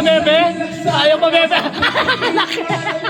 pa, bebe? Ayaw pa, bebe?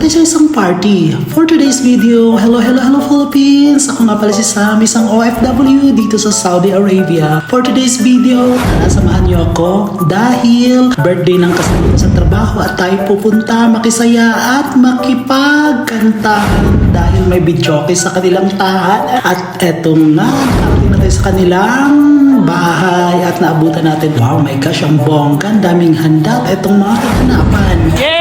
tayo sa isang party. For today's video, hello, hello, hello Philippines! Ako nga pala si Sam, isang OFW dito sa Saudi Arabia. For today's video, tara niyo ako dahil birthday ng kasama ko sa trabaho at tayo pupunta makisaya at makipagkanta dahil may video sa kanilang tahan. At eto nga, nakarating na tayo sa kanilang bahay at naabutan natin. Wow, my gosh, ang bongga, ang daming handa. At etong mga kaganapan. Yay!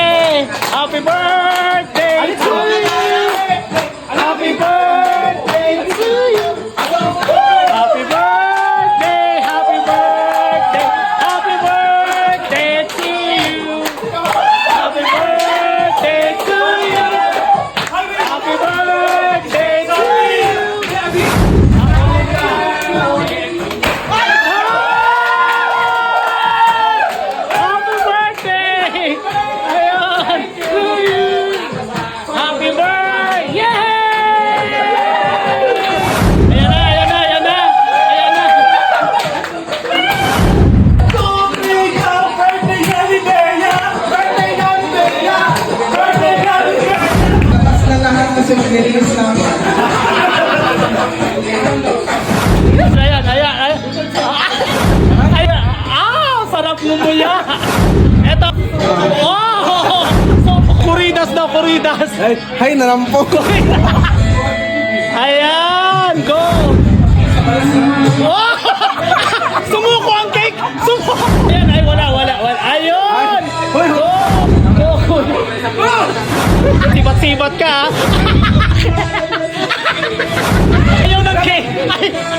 Kuridas! Ay, hay, nalampok ko. Ayan! Go! Oh! Sumuko ang cake! Sumuko! Ayan, ay wala, wala, wala. Ayun! Go! Go! Sibat-sibat ka, ha? Ayaw ng cake! Ay!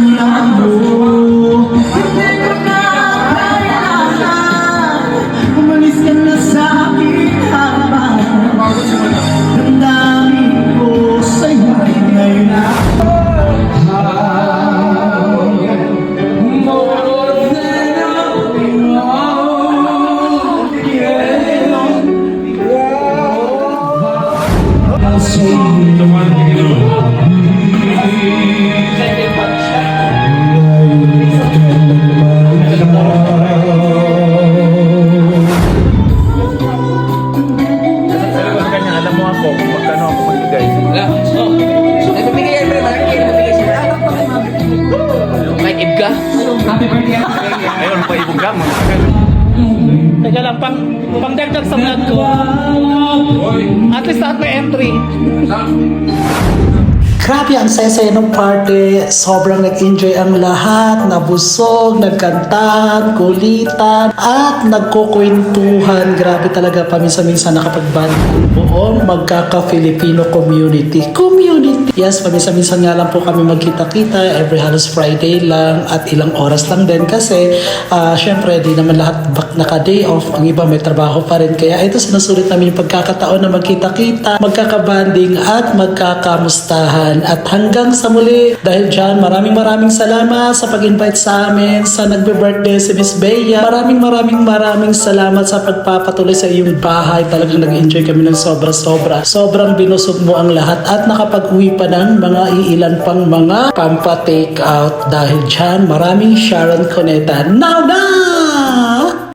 kung magkano ako magbigay. Nagbibigay yan, pre. Malaki kayo nagbibigay sila. May ib ka? Ayun, pa ibong gamon. Teka lang, pang, pang dagdag sa vlog ko. At least lahat may entry. Grabe ang saya-saya ng party. Sobrang nag-enjoy ang lahat. Nabusog, nagkantahan, kulitan, at nagkukwentuhan. Grabe talaga paminsan-minsan nakapagband buong magkaka-Filipino community. Community! Yes, paminsan-minsan nga lang po kami magkita-kita. Every halos Friday lang at ilang oras lang din kasi ah, syempre di naman lahat bak naka-day off. Ang iba may trabaho pa rin. Kaya ito sinusulit namin yung pagkakataon na magkita-kita, magkakabanding at magkakamustahan. At hanggang sa muli, dahil dyan, maraming maraming salamat sa pag-invite sa amin, sa nagbe-birthday si Miss Bea. Maraming maraming maraming salamat sa pagpapatuloy sa iyong bahay. Talagang nag-enjoy kami ng sobra-sobra. Sobrang binusog mo ang lahat at nakapag-uwi pa ng mga iilan pang mga pampa-take out. Dahil dyan, maraming Sharon Cuneta. Now, now!